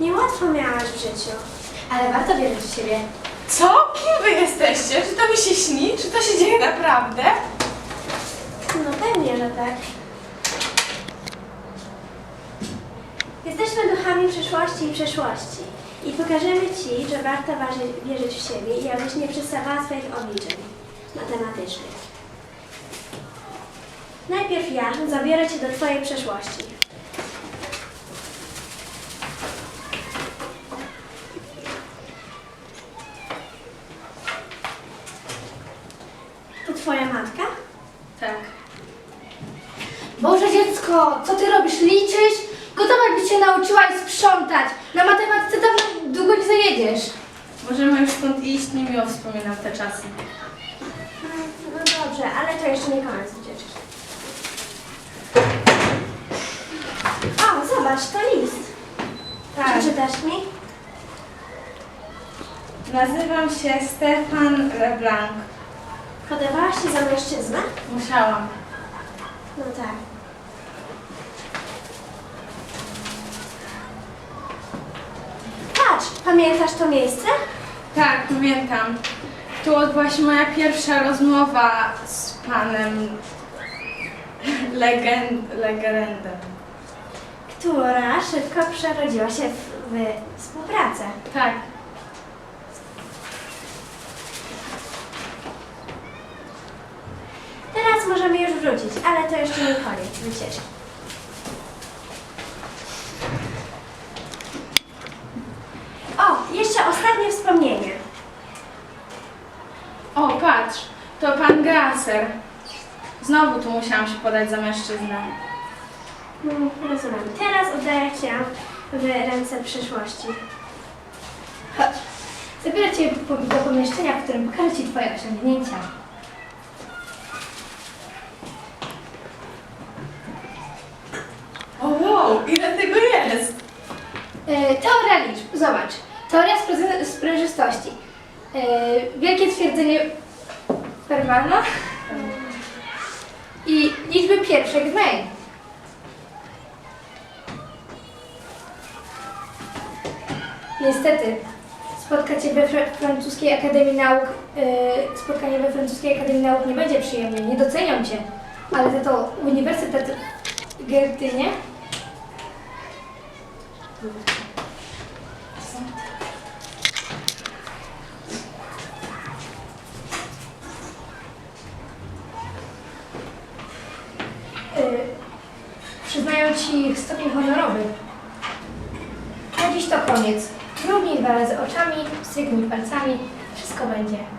Niełatwo miałaś w życiu, ale warto wierzyć w siebie. Co? Kim wy jesteście? Czy to mi się śni? Czy to się dzieje naprawdę? No pewnie, że tak. Jesteśmy duchami przyszłości i przeszłości. I pokażemy Ci, że warto waży- wierzyć w siebie i abyś nie przestawała swoich obliczeń matematycznych. Najpierw ja zabiorę Cię do Twojej przeszłości. To Twoja matka? Tak. Boże dziecko, co ty robisz? Liczysz? Gotowa byś się nauczyła i sprzątać. Na matematyce dawno długo nie zajedziesz. Możemy już stąd iść, niemiło wspominam te czasy. No dobrze, ale to jeszcze nie koniec wycieczki. O, zobacz, to list. Tak. Przeczytasz mi? Nazywam się Stefan LeBlanc. Podawałaś się za mężczyznę? Musiałam. No tak. Patrz, pamiętasz to miejsce? Tak, pamiętam. Tu odbyła się moja pierwsza rozmowa z panem legend, legerendem. Która szybko przerodziła się w, w współpracę. Tak. Teraz możemy już wrócić, ale to jeszcze nie koniec wycieczki. O, jeszcze ostatnie wspomnienie. O, patrz, to pan Gasser. Znowu tu musiałam się podać za mężczyznę. Hmm, rozumiem. Teraz oddaję Cię w ręce przyszłości. Chodź. Zabiorę cię do pomieszczenia, w którym pokażę ci twoje osiągnięcia. O wow, ile tego jest? E, teoria liczb. Zobacz. Teoria spręży- sprężystości. E, wielkie twierdzenie Fermana. I liczby pierwsze Gmail. Niestety, spotka we Fra- francuskiej Akademii Nauk, e, spotkanie we francuskiej Akademii Nauk nie będzie przyjemne, nie docenią Cię, ale za to Uniwersytet w Gertynie przyznają Ci stopień honorowy. Na dziś to koniec. Mrugnij dwa razy oczami, sygnij palcami, wszystko będzie.